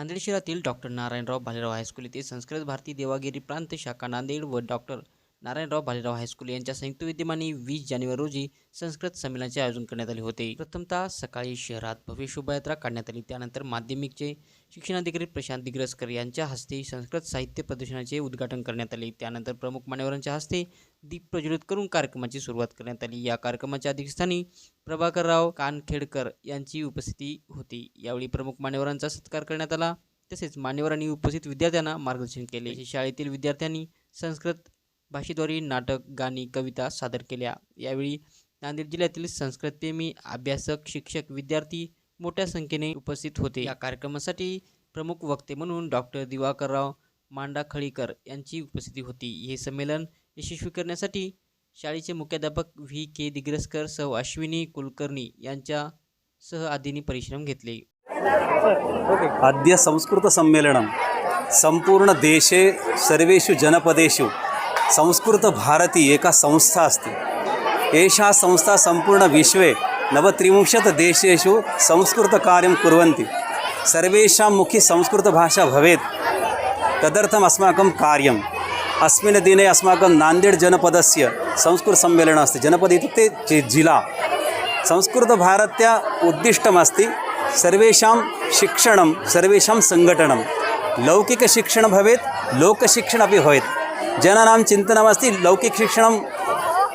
नांदेड शहरातील doctor Narayanrao Bhalerao high school येथे संस्कृत भारती देवागिरी प्रांत शाखा नांदेड व डॉक्टर नारायणराव भालेराव हायस्कूल यांच्या संयुक्त विद्यमाने वीस जानेवारी रोजी संस्कृत संमेलनाचे आयोजन करण्यात आले होते. प्रथमतः सकाळी शहरात भव्य शोभायात्रा काढण्यात आली. त्यानंतर माध्यमिकचे शिक्षणाधिकारी प्रशांत दिग्रसकर यांच्या हस्ते संस्कृत साहित्य प्रदर्शनाचे उद्घाटन करण्यात आले. त्यानंतर प्रमुख मान्यवरांच्या हस्ते दीप प्रज्वलित करून कार्यक्रमाची सुरुवात करण्यात आली. या कार्यक्रमाच्या अध्यक्षस्थानी प्रभाकरराव कानखेडकर यांची उपस्थिती होती. यावेळी प्रमुख मान्यवरांचा सत्कार करण्यात आला. तसेच मान्यवरांनी उपस्थित विद्यार्थ्यांना मार्गदर्शन केले. शाळेतील विद्यार्थ्यांनी संस्कृत भाषेद्वारे नाटक गाणी कविता सादर केल्या. यावेळी नांदेड जिल्ह्यातील संस्कृतप्रेमी अभ्यासक शिक्षक विद्यार्थी मोठ्या संख्येने उपस्थित होते. या कार्यक्रमासाठी प्रमुख वक्ते म्हणून डॉक्टर दिवाकरराव मांडाखळीकर यांची उपस्थिती होती. हे संमेलन यशस्वी करण्यासाठी शाळेचे मुख्याध्यापक व्ही. के. दिग्रसकर सह अश्विनी कुलकर्णी यांच्या सह आदींनी परिश्रम घेतले. अद्य संपूर्ण देश सर्वेषु जनपदेषु संस्कृतभारती एका संस्था अस्ति। एषा संस्था सम्पूर्णविश्वे नवत्रिंशत् देशेषु संस्कृतकार्यं कुर्वन्ति। सर्वेषां मुखी संस्कृतभाषा भवेत्। तदर्थम् अस्माकं कार्यम्। अस्मिन् दिने अस्माकं नान्देड् जनपदस्य संस्कृतसम्मेलनम् अस्ति। जनपद इत्युक्ते जिला। संस्कृतभारत्या उद्दिष्टमस्ति सर्वेषां शिक्षणं सर्वेषां सङ्घटनं लौकिकशिक्षणं भवेत् लोकशिक्षणमपि भवेत् जनानां चिन्तनमस्ति लौकिकशिक्षणं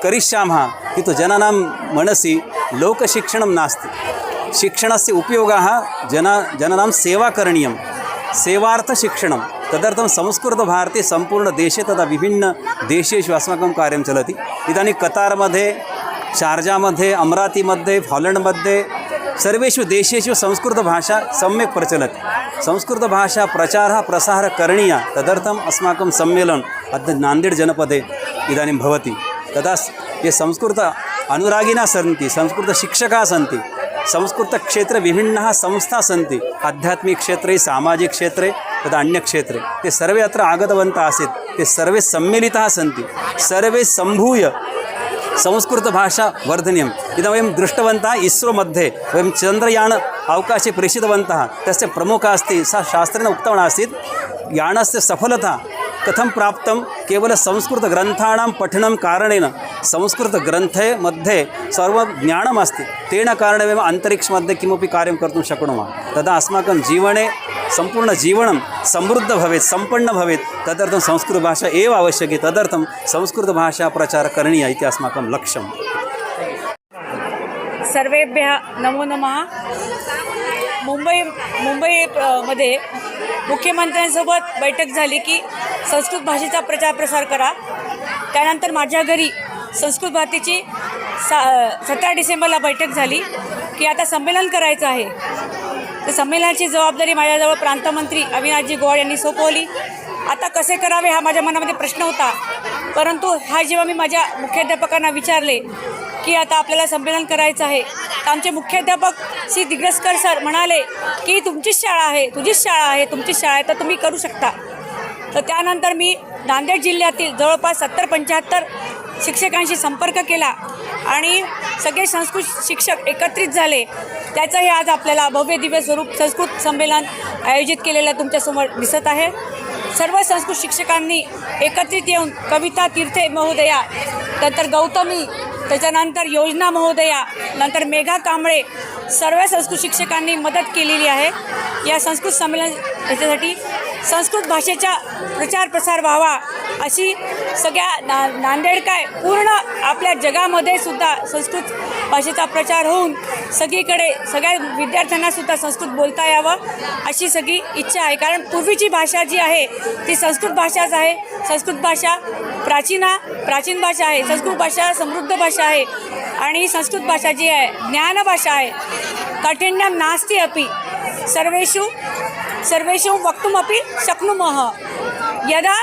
करिष्यामः किन्तु जनानां मनसि लोकशिक्षणं नास्ति। शिक्षणस्य उपयोगः जना जनानां सेवा करणीयं। सेवार्थशिक्षणं तदर्थं संस्कृतभारते सम्पूर्णदेशे तथा विभिन्नदेशेषु अस्माकं कार्यं चलति। इदानीं कतार्मध्ये शार्जामध्ये हालेण्ड् मध्ये सर्वेषु देशेषु संस्कृतभाषा सम्यक् प्रचलति। संस्कृतभाषा प्रचारः प्रसारः करणीयः। तदर्थम् अस्माकं सम्मेलनम् अद्य नान्देड् जनपदे इदानीं भवति। तदा ये संस्कृत अनुरागिनः सन्ति संस्कृतशिक्षकाः सन्ति संस्कृतक्षेत्रे विभिन्नाः संस्थाः सन्ति आध्यात्मिकक्षेत्रे सामाजिकक्षेत्रे तदा अन्यक्षेत्रे ते सर्वे अत्र आगतवन्तः आसीत्। ते सर्वे सम्मिलिताः सन्ति। सर्वे सम्भूय संस्कृतभाषा वर्धनीयम्। इदं वयं दृष्टवन्तः इस्रो मध्ये। वयं चन्द्रयान अवकाशे प्रेषितवन्तः। तस्य प्रमुखः अस्ति। सः शास्त्रेण उक्तवान् आसीत् यानस्य सफलता कथं प्राप्तं? केवलं संस्कृतग्रन्थानां पठनं कारणेन संस्कृतग्रन्थे मध्ये सर्वं ज्ञानमस्ति तेन कारणेन अन्तरिक्षमध्ये किमपि कार्यं कर्तुं शक्नुमः. तदा अस्माकं जीवने सम्पूर्णजीवनं समृद्धं भवेत् सम्पन्नं भवेत्. तदर्थं संस्कृतभाषा एव आवश्यकी. तदर्थं संस्कृतभाषा प्रचारः करणीयः इति अस्माकं लक्ष्यं सर्वेभ्यः नमो नमः. मुंबई मुंबई मध्ये मुख्यमंत्र्यांसोबत बैठक झाली की संस्कृत भाषेचा प्रचार प्रसार करा. त्यानंतर माझ्या घरी संस्कृत भारतीची सा सतरा डिसेंबरला बैठक झाली की आता संमेलन करायचं आहे. तर संमेलनाची जबाबदारी माझ्याजवळ प्रांतमंत्री अविनाशजी गोवाड यांनी सोपवली. आता कसे करावे हा माझ्या मनामध्ये प्रश्न होता. परंतु हा जेव्हा मी माझ्या मुख्याध्यापकांना विचारले की आता आपल्याला संमेलन करायचं आहे तर आमचे मुख्याध्यापक श्री दिग्रसकर सर म्हणाले की तुमचीच शाळा आहे तुझीच शाळा आहे तुमचीच शाळा आहे तर तुम्ही करू शकता. तर त्यानंतर मी नांदेड जिल्ह्यातील जवळपास सत्तर पंच्याहत्तर शिक्षकांशी संपर्क केला आणि सगळे संस्कृत शिक्षक एकत्रित झाले. त्याचंही आज आपल्याला भव्य दिव्य स्वरूप संस्कृत संमेलन आयोजित केलेलं तुमच्यासमोर दिसत आहे. सर्व संस्कृत शिक्षकांनी एकत्रित येऊन कविता तीर्थे महोदया नंतर गौतमी त्याच्यानंतर योजना महोदया नंतर मेघा कांबळे सर्व संस्कृत शिक्षकांनी मदत केलेली आहे. या संस्कृत संमेलन याच्यासाठी संस्कृत भाषेचा प्रचार प्रसार व्हावा अशी सगळ्या ना नांदेड काय पूर्ण आपल्या जगामध्ये सुद्धा संस्कृत भाषेचा प्रचार होऊन सगळीकडे सगळ्या विद्यार्थ्यांनासुद्धा संस्कृत बोलता यावं अशी सगळी इच्छा आहे. कारण पूर्वीची भाषा जी आहे ती संस्कृत भाषाच आहे. संस्कृत भाषा प्राचीना प्राचीन भाषा आहे. संस्कृत भाषा समृद्ध भाषा आहे. आणि संस्कृत भाषा जी आहे ज्ञानभाषा आहे. काठिन्यं नास्ति अपि. सर्वेषु सर्वेषां वक्तुमपि शक्नुमः। यदा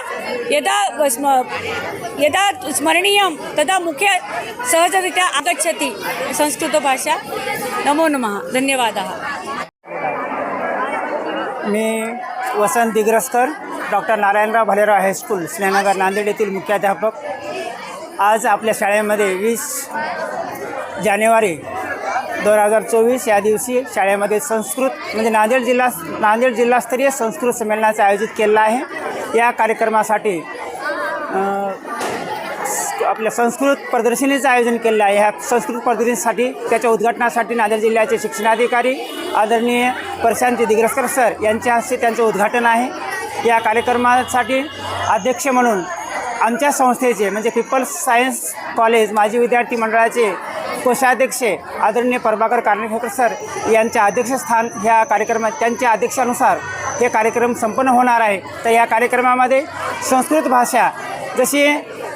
यदा स्म यदा स्मरणीयं तदा मुखे सहजरीत्या आगच्छति संस्कृतभाषा। नमो नमः धन्यवादः। मी Vasant Digraskar doctor Narayanrao Bhalerao high school Shrinagar Nanded येथील मुख्याध्यापक. आज आपल्या शाळेमध्ये वीस जानेवारी दोन हजार चोवीस या दिवशी शाळेमध्ये संस्कृत म्हणजे नांदेड जिल्हा नांदेड जिल्हास्तरीय संस्कृत संमेलनाचं आयोजित केलेलं आहे. या कार्यक्रमासाठी आपल्या संस्कृत प्रदर्शनीचं आयोजन केलेलं आहे. ह्या संस्कृत प्रदर्शनीसाठी त्याच्या उद्घाटनासाठी नांदेड जिल्ह्याचे शिक्षणाधिकारी आदरणीय प्रशांत दिग्रसकर सर यांच्या हस्ते त्यांचं उद्घाटन आहे. या कार्यक्रमासाठी अध्यक्ष म्हणून आमच्या संस्थेचे म्हणजे पीपल्स सायन्स कॉलेज माजी विद्यार्थी मंडळाचे कोषाध्यक्ष आदरणीय प्रभाकर कारणेकर सर यांच्या अध्यक्षस्थान ह्या कार्यक्रमात त्यांच्या अध्यक्षानुसार हे कार्यक्रम संपन्न होणार आहे. तर या कार्यक्रमामध्ये संस्कृत भाषा जशी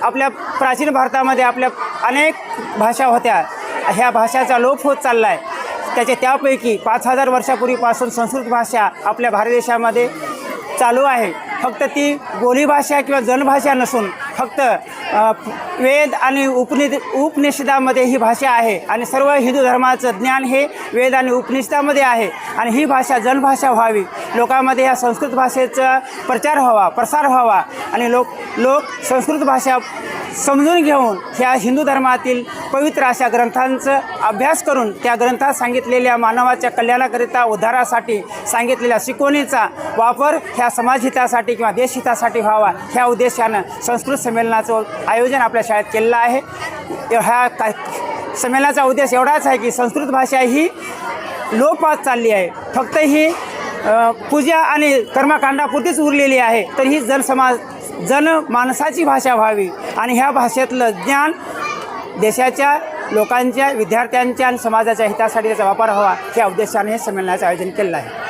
आपल्या प्राचीन भारतामध्ये आपल्या अनेक भाषा होत्या ह्या भाषाचा लोप होत चालला आहे त्याच्या त्यापैकी पाच हजार वर्षापूर्वीपासून संस्कृत भाषा आपल्या भारत देशामध्ये चालू आहे. फक्त ती बोलीभाषा किंवा जनभाषा नसून फक्त वेद आणि उपनि उपनिषदामध्ये ही भाषा आहे. आणि सर्व हिंदू धर्माचं ज्ञान हे वेद आणि उपनिषदामध्ये आहे. आणि ही भाषा जनभाषा व्हावी. लोकांमध्ये ह्या संस्कृत भाषेचा प्रचार व्हावा प्रसार व्हावा. आणि लोक लोक संस्कृत भाषा समजून घेऊन ह्या हिंदू धर्मातील पवित्र अशा ग्रंथांचं अभ्यास करून त्या ग्रंथात सांगितलेल्या मानवाच्या कल्याणाकरिता उद्धारासाठी सांगितलेल्या शिकवणीचा वापर ह्या समाजहितासाठी किंवा देशहितासाठी व्हावा ह्या उद्देशानं संस्कृत संमेलनाचं आयोजन आपल्या शाळेत केलेलं आहे. ह्या का संमेलनाचा उद्देश एवढाच आहे की संस्कृत भाषा ही लोप चालली आहे. फक्त ही पूजा आणि कर्मकांडापुरतीच उरलेली आहे तर ही जनसमाज जन माणसाची भाषा व्हावी आणि ह्या भाषेतलं ज्ञान देशाच्या लोकांच्या विद्यार्थ्यांच्या आणि समाजाच्या हितासाठी त्याचा वापर व्हावा या उद्देशाने हे संमेलनाचं आयोजन केलं आहे.